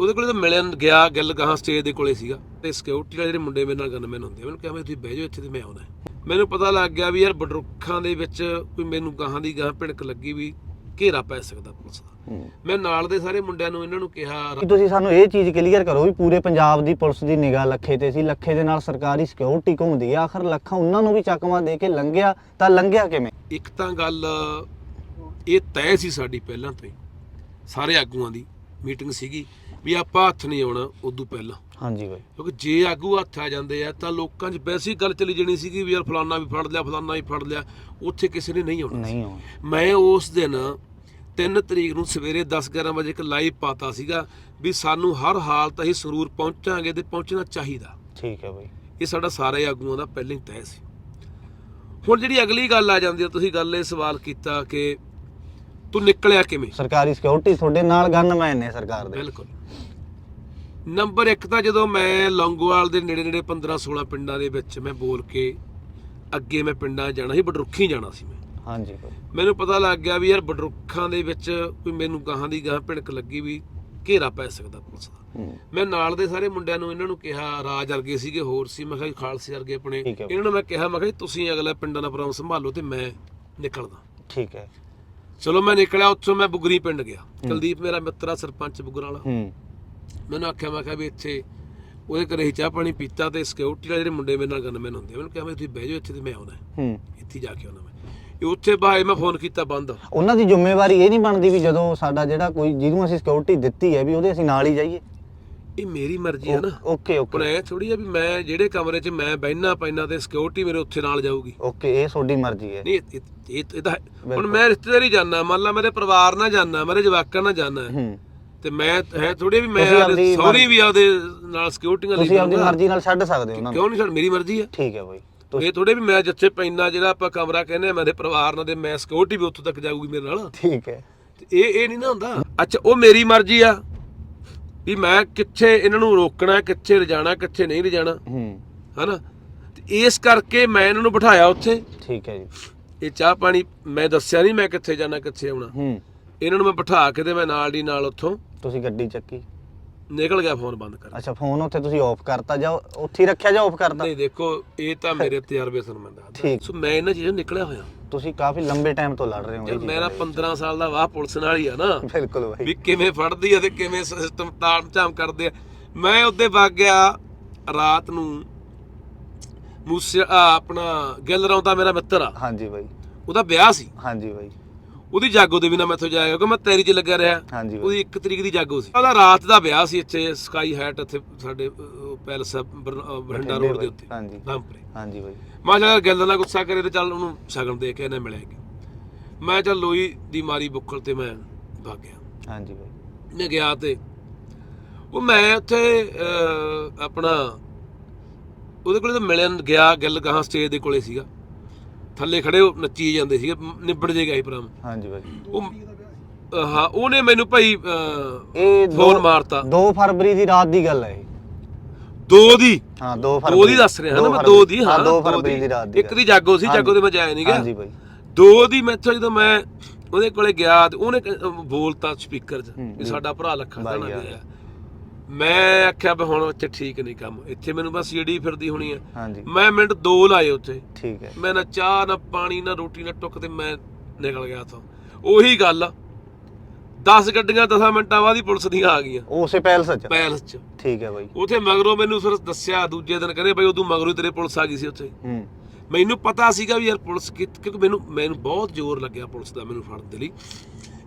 ਉਹਦੇ ਕੋਲੇ ਤਾਂ ਮਿਲਣ ਗਿਆ ਗੱਲ ਗਾਹਾਂ ਸਟੇਜ ਦੇ ਕੋਲੇ ਸੀਗਾ ਤੇ ਸਿਕਿਉਰਿਟੀ ਵਾਲੇ ਜਿਹੜੇ ਮੁੰਡੇ ਮੇਰੇ ਨਾਲ ਗਨਮੈਨ ਹੁੰਦੇ ਆ ਮੈਨੂੰ ਕਿਹਾ ਮੈਂ ਤੁਸੀਂ ਬਹਿ ਜਾਓ ਇੱਥੇ ਤੇ ਮੈਂ ਆਉਣਾ। ਮੈਨੂੰ ਪਤਾ ਲੱਗ ਗਿਆ ਵੀ ਯਾਰ ਬਡਰੁੱਖਾਂ ਦੇ ਵਿੱਚ ਕੋਈ ਮੈਨੂੰ ਗਾਹਾਂ ਦੀ ਗਾਹਾਂ ਭਿਣਕ ਲੱਗੀ ਵੀ ਘੇਰਾ ਪੈ ਸਕਦਾ ਪੁਲਿਸ ਦਾ। ਮੈਂ ਨਾਲ ਦੇ ਸਾਰੇ ਮੁੰਡਿਆਂ ਨੂੰ ਇਹਨਾਂ ਨੂੰ ਕਿਹਾ ਤੁਸੀਂ ਸਾਨੂੰ ਇਹ ਚੀਜ਼ ਕਲੀਅਰ ਕਰੋ ਵੀ ਪੂਰੇ ਪੰਜਾਬ ਦੀ ਪੁਲਿਸ ਦੀ ਨਿਗਾਹ ਲੱਖੇ ਤੇ ਸੀ ਲੱਖੇ ਦੇ ਨਾਲ ਸਰਕਾਰੀ ਸਿਕਿਉਰਿਟੀ ਘੁੰਮਦੀ ਆ ਆਖਰ ਲੱਖਾਂ ਉਹਨਾਂ ਨੂੰ ਵੀ ਚੱਕਵਾ ਦੇ ਕੇ ਲੰਘਿਆ ਤਾਂ ਲੰਘਿਆ ਕਿਵੇਂ? ਇੱਕ ਤਾਂ ਗੱਲ ਇਹ ਤੈਅ ਸੀ ਸਾਡੀ ਪਹਿਲਾਂ ਤੋਂ ਹੀ ਸਾਰੇ ਆਗੂਆਂ ਦੀ ਮੀਟਿੰਗ ਸੀਗੀ। ਵੀ ਆਪਾਂ ਹੱਥ ਨਹੀਂ ਆਉਣਾ ਉਦੋਂ ਪਹਿਲਾਂ। ਹਾਂਜੀ ਬਾਈ। ਕਿਉਂਕਿ ਜੇ ਆਗੂ ਹੱਥ ਆ ਜਾਂਦੇ ਆ ਤਾਂ ਲੋਕਾਂ 'ਚ ਵੈਸੇ ਗੱਲ ਚਲੀ ਜਾਣੀ ਸੀਗੀ ਵੀ ਯਾਰ ਫਲਾਨਾ ਵੀ ਫੜ ਲਿਆ ਫਲਾਨਾ ਵੀ ਫੜ ਲਿਆ ਉੱਥੇ ਕਿਸੇ ਨੇ ਨਹੀਂ ਆਉਣਾ ਨਹੀਂ ਆਉਣਾ। ਮੈਂ ਉਸ ਦਿਨ 3 ਤਰੀਕ ਨੂੰ ਸਵੇਰੇ 10-11 ਵਜੇ ਇੱਕ ਲਾਈਵ ਪਾਤਾ ਸੀਗਾ ਵੀ ਸਾਨੂੰ ਹਰ ਹਾਲਤ ਅਸੀਂ ਸਰੂਰ ਪਹੁੰਚਾਂਗੇ ਤੇ ਪਹੁੰਚਣਾ ਚਾਹੀਦਾ। ਠੀਕ ਹੈ ਬਾਈ। ਇਹ ਸਾਡਾ ਸਾਰੇ ਆਗੂਆਂ ਦਾ ਪਹਿਲਾਂ ਹੀ ਤੈਅ ਸੀ। ਹੁਣ ਜਿਹੜੀ ਅਗਲੀ ਗੱਲ ਆ ਜਾਂਦੀ ਹੈ ਤੁਸੀਂ ਗੱਲ ਇਹ ਸਵਾਲ ਕੀਤਾ ਕਿ ਤੂੰ ਨਿਕਲਿਆ ਕਿਵੇਂ? ਸਰਕਾਰੀ ਸਿਕਿਉਰਿਟੀ ਤੁਹਾਡੇ ਨਾਲ ਗਨਮੈਨ ਨੇ ਸਰਕਾਰ ਦੇ। ਬਿਲਕੁਲ। ਨੰਬਰ 1 ਤਾਂ ਜਦੋਂ ਮੈਂ ਲੌਂਗੋਵਾਲ ਦੇ ਨੇੜੇ ਨੇੜੇ 15 16 ਪਿੰਡਾਂ ਦੇ ਵਿੱਚ ਮੈਂ ਬੋਲ ਕੇ ਅੱਗੇ ਮੈਂ ਪਿੰਡਾਂ ਜਾਣਾ ਸੀ ਬਡਰੁੱਖੀ ਜਾਣਾ ਸੀ ਮੈਂ। ਹਾਂਜੀ। ਮੈਨੂੰ ਪਤਾ ਲੱਗ ਗਿਆ ਵੀ ਯਾਰ ਬਡਰੁੱਖਾਂ ਦੇ ਵਿੱਚ ਕੋਈ ਮੈਨੂੰ ਗਾਹਾਂ ਦੀ ਗਾਹਾਂ ਭਿਣਕ ਲੱਗੀ ਵੀ ਘੇਰਾ ਪੈ ਸਕਦਾ ਪੁਲਿਸ ਦਾ। ਮੈਂ ਨਾਲ ਦੇ ਸਾਰੇ ਮੁੰਡਿਆਂ ਨੂੰ ਇਹਨਾਂ ਨੂੰ ਕਿਹਾ ਰਾਜ ਵਰਗੇ ਸੀਗੇ ਹੋਰ ਸੀ ਮੈਂ ਕਿਹਾ ਜੀ ਖਾਲਸੇ ਵਰਗੇ ਆਪਣੇ। ਇਹਨਾਂ ਨੂੰ ਮੈਂ ਕਿਹਾ ਮੈਂ ਕਿਹਾ ਤੁਸੀਂ ਅਗਲਾ ਪਿੰਡਾਂ ਦਾ ਪ੍ਰੋਗਰਾਮ ਸੰਭਾਲੋ ਤੇ ਮੈਂ ਨਿਕਲਦਾ। ਠੀਕ ਹੈ। ਚਲੋ ਮੈਂ ਨਿਕਲਿਆ ਉੱਥੋਂ ਮੈਂ ਬੁਗਰੀ ਪਿੰਡ ਗਿਆ। ਕੁਲਦੀਪ ਮੇਰਾ ਮਿੱਤਰ ਆ ਸਰਪੰਚ ਬੁਗਰਾ ਵਾਲਾ। ਹੂੰ। ਮੈਨੂੰ ਆਖਿਆ ਮੈਂ ਕਿਹਾ ਵੀ ਇੱਥੇ ਉਹਦੇ ਘਰੇ ਹੀ ਚਾਹ ਪਾਣੀ ਪੀਤਾ ਤੇ ਸਿਕਿਉਰਿਟੀ ਵਾਲੇ ਜਿਹੜੇ ਮੁੰਡੇ ਮੇਰੇ ਨਾਲ ਗਨਮੈਨ ਹੁੰਦੇ ਆ ਮੈਨੂੰ ਕਿਹਾ ਵੀ ਤੁਸੀਂ ਬਹਿ ਜਾਓ ਇੱਥੇ ਤੇ ਮੈਂ ਆਉਣਾ। ਹੈ। ਹੂੰ ਇੱਥੇ ਜਾ ਕੇ ਆਉਣਾ ਮੈਂ। ਇਹ ਉੱਥੇ ਬਾਏ ਮੈਂ ਫੋਨ ਕੀਤਾ ਬੰਦ। ਉਹਨਾਂ ਦੀ ਜ਼ਿੰਮੇਵਾਰੀ ਇਹ ਨਹੀਂ ਬਣਦੀ ਵੀ ਜਦੋਂ ਸਾਡਾ ਜਿਹੜਾ ਕੋਈ ਜਿਹਨੂੰ ਅਸੀਂ ਸਿਕਿਉਰਿਟੀ ਦਿੱਤੀ ਹੈ ਵੀ ਉਹਦੇ ਅਸੀਂ ਨਾਲ ਹੀ ਜਾਈਏ। ਇਹ ਮੇਰੀ ਮਰਜ਼ੀ ਹੈ ਨਾ। ਓਕੇ ਹੁਣ ਓਕੇ ਐ ਥੋੜੀ ਆ ਵੀ ਮੈਂ ਜਿਹੜੇ ਕਮਰੇ 'ਚ ਮੈਂ ਬਹਿਣਾ ਪੈਣਾ ਤੇ ਸਿਕਿਉਰਿਟੀ ਮੇਰੇ ਉੱਥੇ ਨਾਲ ਜਾਊਗੀ। ਓਕੇ ਇਹ ਤੁਹਾਡੀ ਮਰਜ਼ੀ ਹੈ। ਨਹੀਂ ਇਹ- ਇਹ ਇਹ ਤਾਂ ਹੈ। ਹੁਣ ਮੈਂ ਰਿਸ਼ਤੇਦਾਰੀ ਜਾਣਾ ਮੰਨ ਲਾ ਮੇਰੇ ਪਰਿਵਾਰ ਨਾਲ ਜਾਣਾ ਮੇਰੇ ਜਵਾਕਾਂ ਨਾਲ ਜਾਣਾ ਹੂੰ। ਤੇ ਮੈਂ ਹੈ ਥੋੜੀ ਵੀ ਮੈਂ ਤੁਸੀਂ ਆਪਦੀ ਸੌਰੀ ਵੀ ਆਪਦੇ ਨਾਲ ਸਿਕਿਉਰਿਟੀਆਂ ਲਈ ਤੁਸੀਂ ਆਪਣੀ ਜਾਊਂਗਾ। ਮਰਜ਼ੀ ਨਾਲ ਛੱਡ ਸਕਦੇ ਹੋ ਉਹਨਾਂ ਨੂੰ। ਕਿਉਂ ਨਹੀਂ ਛੱਡ ਮੇਰੀ ਮਰਜ਼ੀ ਆ। ਠੀਕ ਹੈ ਬਾਈ। ਇਹ ਥੋੜੇ ਵੀ ਮੈਂ ਜਿੱਥੇ ਪੈਣਾ ਜਿਹੜਾ ਆਪਾਂ ਕਮਰਾ ਕਹਿੰਦੇ ਆ ਮੇਰੇ ਪਰਿਵਾਰ ਨਾਲ ਤੇ ਮੈਂ ਸਿਕਿਉਰਿਟੀ ਵੀ ਉੱਥੋਂ ਤੱਕ ਜਾਊਗੀ ਮੇਰੇ ਨਾਲ। ਠੀਕ ਹੈ। ਤੇ ਇਹ ਇਹ ਨਹੀਂ ਨਾ ਹੁੰਦਾ। ਅੱਛਾ ਉਹ ਮੇਰੀ ਮਰਜ਼ੀ ਆ। ਵੀ ਮੈਂ ਕਿੱਥੇ ਇਹਨਾਂ ਨੂੰ ਰੋਕਣਾ ਕਿੱਥੇ ਲਿਜਾਣਾ ਕਿੱਥੇ ਨਹੀਂ ਲਿਜਾਣਾ। ਹੂੰ। ਹਨਾ? ਤੇ ਇਸ ਕਰਕੇ ਮੈਂ ਇਹਨਾਂ ਨੂੰ ਬਿਠਾਇਆ ਉੱਥੇ। ਠੀਕ ਹੈ ਜੀ। ਇਹ ਚਾਹ ਪਾਣੀ ਮੈਂ ਦੱਸਿਆ ਨਹੀਂ ਮੈਂ ਕਿੱਥੇ ਜਾਣਾ ਕਿੱਥੇ ਆਉਣਾ। ਹੂੰ। ਇਹਨਾਂ ਨੂੰ ਮੈਂ ਬਿਠਾ ਕੇ ਤੇ ਮੈਂ ਨਾਲ ਦੀ ਨਾਲ ਉੱਥੋਂ ਤੁਸੀਂ ਗੱਡੀ ਚੱਕੀ? ਨਿਕਲ ਗਿਆ ਫੋਨ ਬੰਦ ਕਰ ਅੱਛਾ ਫੋਨ ਉੱਥੇ ਤੁਸੀਂ ਆਫ ਕਰਤਾ ਜਾਂ ਉੱਥੇ ਹੀ ਰੱਖਿਆ ਜਾਂ ਆਫ ਕਰਤਾ? ਨਹੀਂ ਦੇਖੋ ਇਹ ਤਾਂ ਮੇਰੇ ਤਜਰਬੇ ਤੋਂ ਮੈਂ ਦੱਸਦਾ। ਸੋ ਮੈਂ ਇਹਨਾਂ ਚੀਜ਼ਾਂ ਨਿਕਲਿਆ ਹੋਇਆ। ਤੁਸੀਂ ਕਾਫੀ ਲੰਬੇ ਟਾਈਮ ਤੋਂ ਲੜ ਰਹੇ ਹੋ ਇਹ ਮੇਰਾ 15 ਸਾਲ ਦਾ ਵਾਹ ਪੁਲਿਸ ਨਾਲ ਹੀ ਆ ਨਾ। ਬਿਲਕੁਲ ਬਾਈ। ਵੀ ਕਿਵੇਂ ਫੜਦੀ ਆ ਤੇ ਕਿਵੇਂ ਸਿਸਟਮ ਤਾਮ ਝਾਮ ਕਰਦੇ ਆ। ਮੈਂ ਉੱਤੇ ਵਗ ਗਿਆ ਰਾਤ ਨੂੰ। ਮੂਸੇ ਆ, ਆਪਣਾ ਗਿੱਲ ਰੌਂਦਾ ਮੇਰਾ ਮਿੱਤਰ ਆ। ਹਾਂਜੀ ਬਾਈ। ਉਹਦਾ ਵਿਆਹ ਸੀ। ਹਾਂਜੀ ਬਾਈ। ਉਹਦੀ ਜਾਗੋ ਦੇ ਬਿਨਾ ਮੈਥੋਂ ਜਾਇਆ ਕਿਉਂਕਿ ਮੈਂ ਤੇਰੀ 'ਚ ਲੱਗਿਆ ਰਿਹਾ। ਹਾਂਜੀ। ਬਾਈ ਉਹਦੀ 1 ਤਰੀਕ ਦੀ ਜਾਗੋ ਸੀ। ਉਹਦਾ ਰਾਤ ਦਾ ਵਿਆਹ ਸੀ ਇੱਥੇ ਸਕਾਈ ਹੈਟ ਇੱਥੇ ਸਾਡੇ ਅਹ, ਪੈਲਸ ਆ, ਬਰ- ਅਹ, ਬਠਿੰਡਾ ਰੋਡ ਦੇ ਉੱਤੇ ਹਾਂਜੀ। ਰਾਮਪੁਰੇ। ਹਾਂਜੀ ਬਾਈ। ਮੈਂ ਚੱਲ ਗੱਲ ਨਾਲ ਗੁੱਸਾ ਕਰੇ ਤੇ ਚੱਲ ਉਹਨੂੰ ਸ਼ਗਨ ਦੇ ਕੇ ਇਹਨੇ ਮਿਲਿਆਗੀ ਮੈਂ ਚੱਲ ਲੋਈ ਦੀ ਮਾਰੀ ਬੁੱਕਲ ਤੇ ਮੈਂ ਭੱਗ ਗਿਆ ਹਾਂਜੀ ਬਾਈ। ਮੈਂ ਗਿਆ ਤੇ ਉਹ ਮੈਂ ਉੱਥੇ ਅਹ, ਆਪਣਾ ਉਹਦੇ ਕੋਲੇ ਤਾਂ ਮਿਲਣ ਗਿਆ ਗੱਲ ਗਾਹਾਂ ਸਟੇਜ ਦੇ ਕੋਲੇ ਸੀਗਾ। ਥੱਲੇ ਖੜੇ ਉਹ ਨੱਚੀ ਜਾਂਦੇ ਸੀਗੇ ਨਿਬੜ ਜੇ ਗਏ ਭਰਾ। ਹਾਂਜੀ ਬਾਈ ਉਹ ਅਹ, ਹਾਂ ਉਹਨੇ ਮੈਨੂੰ ਭਾਈ ਇਹ ਫੋਨ ਮਾਰਤਾ। 2 ਫਰਵਰੀ ਦੀ ਰਾਤ ਦੀ ਗੱਲ ਹੈ ਇਹ। ਦੋ ਦੀ? ਹਾਂ 2 ਫਰਵਰੀ ਦੋ ਦੀ ਦੱਸ ਰਿਹਾ ਨਾ ਦੋ ਮੈਂ। ਦੋ ਦੀ ਹਾਂ 2 ਦੋ ਫਰਵਰੀ ਦੀ। ਰਾਤ ਦੀ ਇੱਕ ਦੀ ਜਾਗੋ ਸੀ ਜਾਗੋ ਤੇ ਮੈਂ ਜਾਇਆ ਨਹੀਂ ਗਿਆ। ਹਾਂਜੀ ਬਾਈ ਦੋ ਦੀ ਮੈਥੋਂ ਜਦੋਂ ਮੈਂ ਉਹਦੇ ਕੋਲੇ ਗਿਆ ਤੇ ਉਹਨੇ ਕ- ਅਹ ਬੋਲਤਾ ਸਪੀਕਰ 'ਚ ਹੂੰ, ਵੀ ਸਾਡਾ ਭਰਾ ਲੱਖਾ ਦਾ ਨਾ। ਗਿਆ। ਮੈਂ ਆਖਿਆ ਵੀ ਹੁਣ ਇੱਥੇ ਠੀਕ ਨਹੀਂ ਕੰਮ। ਇੱਥੇ ਮੈਨੂੰ ਬਸ ਸੀੜੀ ਫਿਰਦੀ ਹੋਣੀ ਆ। ਹਾਂਜੀ। ਮੈਂ ਮਿੰਟ ਦੋ ਲਾਏ ਉੱਥੇ। ਠੀਕ ਹੈ। ਮੈਂ ਨਾ ਚਾਹ ਨਾ ਪਾਣੀ ਨਾ ਰੋਟੀ ਨਾ ਟੁੱਕ ਤੇ ਮੈਂ ਨਿਕਲ ਗਿਆ ਤੋਂ ਉਹੀ ਗੱਲ 10 ਗੱਡੀਆਂ 10 ਮਿੰਟਾਂ ਬਾਅਦ ਹੀ ਪੁਲਿਸ ਦੀਆਂ ਆ ਗਈਆਂ। ਉਸੇ ਪੈਲਸ ਚ? ਪੈਲਸ 'ਚ। ਠੀਕ ਹੈ ਬਾਈ। ਉਥੇ ਮਗਰੋਂ ਮੈਨੂੰ ਫਿਰ ਦੱਸਿਆ ਦੂਜੇ ਦਿਨ ਕਹਿੰਦੇ ਬਈ ਉਦੋਂ ਮਗਰੋਂ ਤੇਰੇ ਪੁਲਿਸ ਆ ਗਈ ਸੀ ਉੱਥੇ। ਹੂੰ। ਮੈਨੂੰ ਪਤਾ ਸੀਗਾ ਵੀ ਯਾਰ ਪੁਲਿਸ ਕਿਉਂਕਿ ਮੈਨੂੰ ਮੈਨੂੰ ਬਹੁਤ ਜ਼ੋਰ ਲੱਗਿਆ ਪੁਲਿਸ ਦਾ ਮੈਨੂੰ ਫੜਨ ਦੇ ਲਈ।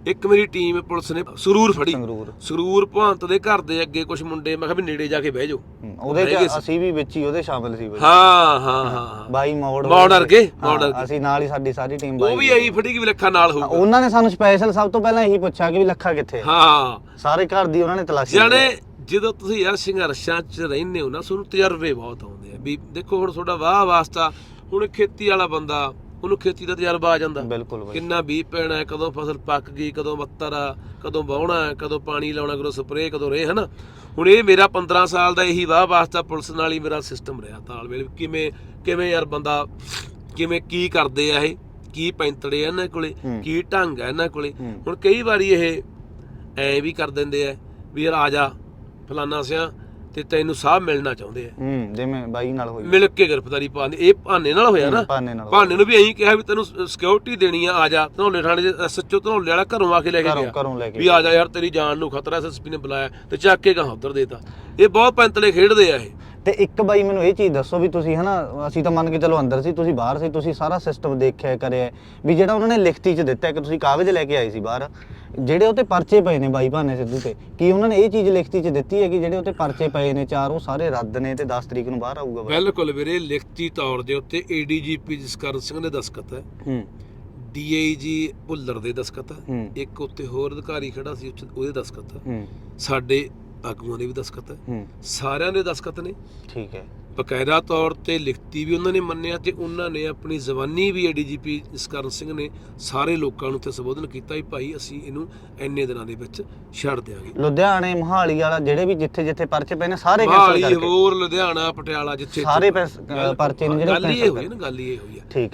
ਇੱਕ ਮੇਰੀ ਟੀਮ ਪੁਲਿਸ ਨੇ ਸਰੂਰ ਫੜੀ। ਸੰਗਰੂਰ। ਸਰੂਰ ਭਵੰਤ ਦੇ ਘਰ ਦੇ ਅੱਗੇ ਕੁਝ ਮੁੰਡੇ ਮੈਂ ਕਿਹਾ ਵੀ ਨੇੜੇ ਜਾ ਕੇ ਬਹਿ ਜਾਓ। ਉਹਦੇ ਹੈਗੇ ਚ ਸੀ। ਅਸੀਂ ਵੀ ਵਿੱਚ ਹੀ ਉਹਦੇ ਸ਼ਾਮਿਲ ਸੀ ਬਾਈ ਹਾਂ ਹਾਂ ਹਾਂ ਬਾਈ ਮੋੜ ਮੋੜ ਵਰਗੇ, ਹਾਂ, ਮੋੜ ਵਰਗੇ। ਅਸੀਂ ਨਾਲ ਹੀ ਸਾਡੀ ਸਾਰੀ ਟੀਮ ਉਹ ਬਾਈ ਵੀ ਐਂ ਫੜੀ ਕਿ ਵੀ ਲੱਖਾਂ ਨਾਲ ਹੋਊਗਾ। ਉਹਨਾਂ ਨੇ ਸਾਨੂੰ ਸਪੈਸ਼ਲ ਸਭ ਤੋਂ ਪਹਿਲਾਂ ਇਹੀ ਪੁੱਛਿਆ ਕਿ ਵੀ ਲੱਖਾ ਕਿੱਥੇ ਹੈ ਹਾਂ। ਸਾਰੇ ਘਰ ਦੀ ਉਹਨਾਂ ਨੇ ਤਲਾਸ਼ੀ ਲਈ। ਜਾਣੇ ਜਦੋਂ ਤੁਸੀਂ ਯਾਰ ਸੰਘਰਸ਼ਾਂ 'ਚ ਰਹਿੰਦੇ ਹੋ ਨਾ ਤੁਹਾਨੂੰ ਤਜਰਬੇ ਬਹੁਤ ਆਉਂਦੇ ਆ ਵੀ ਦੇਖੋ ਹੁਣ ਤੁਹਾਡਾ ਵਾਹ ਵਾਸਤਾ ਹੁਣ ਖੇਤੀ ਵਾਲਾ ਬੰਦਾ ਉਹਨੂੰ ਖੇਤੀ ਦਾ ਤਜਰਬਾ ਆ ਜਾਂਦਾ। ਬਿਲਕੁਲ ਬਾਈ। ਕਿੰਨਾ ਬੀਜ ਪੈਣਾ ਕਦੋਂ ਫਸਲ ਪੱਕ ਗਈ ਕਦੋਂ ਬੱਤਰ ਆ ਕਦੋਂ ਵਾਹੁਣਾ ਕਦੋਂ ਪਾਣੀ ਲਾਉਣਾ ਕਦੋਂ ਸਪਰੇਅ ਕਦੋਂ ਰੇ ਹਨਾ? ਹੁਣ ਇਹ ਮੇਰਾ 15 ਸਾਲ ਦਾ ਇਹੀ ਵਾਹ ਵਾਸਤਾ ਪੁਲਿਸ ਨਾਲ ਹੀ ਮੇਰਾ ਸਿਸਟਮ ਰਿਹਾ ਤਾਲਮੇਲ ਕਿਵੇਂ ਕਿਵੇਂ ਯਾਰ ਬੰਦਾ ਕਿਵੇਂ ਕੀ ਕਰਦੇ ਆ ਇਹ? ਕੀ ਪੈਂਤੜੇ ਆ ਇਹਨਾਂ ਕੋਲੇ। ਕੀ ਢੰਗ ਆ ਇਹਨਾਂ ਕੋਲੇ। ਹੁਣ ਕਈ ਵਾਰੀ ਇਹ ਐ ਵੀ ਕਰ ਦਿੰਦੇ ਆ ਵੀ ਯਾਰ ਆ ਜਾ ਫਲਾਨਾ ਸਿਆ ਤੇ ਤੈਨੂੰ ਸਾਹ ਮਿਲਣਾ ਚਾਹੁੰਦੇ ਆ। ਹੂੰ ਜਿਵੇਂ ਬਾਈ ਨਾਲ ਹੋਈ। ਮਿਲ ਕੇ ਗ੍ਰਿਫਤਾਰੀ ਪਾਉਂਦੇ ਇਹ ਬਹਾਨੇ ਨਾਲ ਹੋਇਆ ਨਾ? ਭਾਨੇ ਨਾਲ ਬਹਾਨੇ ਨੂੰ ਵੀ ਐਂ ਕਿਹਾ ਵੀ ਤੈਨੂੰ ਸਿਕਿਉਰਿਟੀ ਦੇਣੀ ਆ ਆ ਜਾ। ਧਨੌਲੇ ਥਾਣੇ ਦੇ ਐਸਐਚਓ ਧਨੌਲੇ ਵਾਲਾ ਘਰੋਂ ਆ ਕੇ ਲੈ ਕੇ ਘਰੋਂ ਗਿਆ। ਘਰੋਂ ਲੈ ਕੇ ਵੀ ਆ ਜਾ ਯਾਰ ਤੇਰੀ ਜਾਨ ਨੂੰ ਖਤਰਾ ਐਸਐਸਪੀ ਨੇ ਬੁਲਾਇਆ ਤੇ ਚੱਕ ਕੇ ਗਾਂ ਉਧਰ ਦੇਤਾ। ਇਹ ਬਹੁਤ ਪੈਂਤਲੇ ਖੇਡਦੇ ਆ ਇਹ। ਤੇ ਇੱਕ ਬਾਈ ਮੈਨੂੰ ਇਹ ਚੀਜ਼ ਦੱਸੋ ਵੀ ਤੁਸੀਂ ਹਨਾ ਅਸੀਂ ਤਾਂ ਮੰਨ ਕੇ ਚਲੋ ਅੰਦਰ ਸੀ ਤੁਸੀਂ ਬਾਹਰ ਸੀ ਤੁਸੀਂ ਸਾਰਾ ਸਿਸਟਮ ਦੇਖਿਆ ਕਰਿਆ। ਵੀ ਜਿਹੜਾ ਉਹਨਾਂ ਨੇ ਲਿਖਤੀ 'ਚ ਦਿੱਤਾ ਕਿ ਤੁਸੀਂ ਕਾਗਜ਼ ਲੈ ਕੇ ਆਏ ਸੀ ਬਾਹਰ ਜਿਹੜੇ ਉੱਤੇ ਪਰਚੇ ਪਏ ਨੇ ਬਾਈ ਭਾਨੇ ਸਿੱਧੂ ਤੇ ਕੀ ਉਹਨਾਂ ਨੇ ਇਹ ਚੀਜ਼ ਲਿਖਤੀ 'ਚ ਦਿੱਤੀ ਹੈ ਕਿ ਜਿਹੜੇ ਉੱਤੇ ਪਰਚੇ ਪਏ ਨੇ ਚਾਰ ਉਹ ਸਾਰੇ ਰੱਦ ਨੇ ਤੇ 10 ਤਰੀਕ ਨੂੰ ਬਾਹਰ ਆਊਗਾ ਬਾਈ? ਬਿਲਕੁਲ ਵੀਰੇ ਲਿਖਤੀ ਤੌਰ ਦੇ ਉੱਤੇ ਏਡੀਜੀਪੀ ਜਸਕਰਨ ਸਿੰਘ ਦੇ ਦਸਖਤ ਹੈ। ਹੂੰ। ਡੀਆਈਜੀ ਭੁੱਲਰ ਦੇ ਦਸਖਤ ਹੈ। ਹੂੰ। ਇੱਕ ਉੱਤੇ ਹੋਰ ਅਧਿਕਾਰੀ ਖੜਾ ਸੀ ਉੱਥੇ- ਉਹਦੇ ਦਸਖਤ ਹੈ। ਹੂੰ। ਸਾਡੇ ਆਗੂਆਂ ਦੇ ਵੀ ਦਸਖਤ ਹੈ। ਹੂੰ। ਸਾਰਿਆਂ ਦੇ ਦਸਖਤ ਨੇ। ਠੀਕ ਹੈ। ਬਕਾਇਦਾ ਤੌਰ ਤੇ ਲਿਖਤੀ ਵੀ ਉਹਨਾਂ ਨੇ ਮੰਨਿਆ ਤੇ ਉਹਨਾਂ ਨੇ ਆਪਣੀ ਜ਼ਬਾਨੀ ਵੀ ਡੀਜੀਪੀ ਜਸਕਰਨ ਸਿੰਘ ਨੇ ਸਾਰੇ ਲੋਕਾਂ ਨੂੰ ਤੇ ਸੰਬੋਧਨ ਕੀਤਾ ਵੀ ਭਾਈ ਅਸੀਂ ਇਹਨੂੰ ਇੰਨੇ ਦਿਨਾਂ ਦੇ ਵਿੱਚ ਛੱਡ ਦਿਆਂਗੇ। ਲੁਧਿਆਣੇ ਮਹਾਲੀ ਵਾਲਾ ਜਿਹੜੇ ਵੀ ਜਿੱਥੇ ਜਿੱਥੇ ਪਰਚੇ ਪਏ ਨੇ ਸਾਰੇ ਕੈਂਸਲ ਕਰਕੇ। ਹੋਰ ਲੁਧਿਆਣਾ ਪਟਿਆਲਾ ਜਿੱਥੇ ਸਾਰੇ ਪਰਚੇ ਨੇ ਜਿਹੜੇ ਗੱਲ ਹੀ ਇਹ ਹੋਈ ਨਾ। ਗੱਲ ਹੀ ਇਹ ਹੋਈ ਆ ਠੀਕ ਹੈ।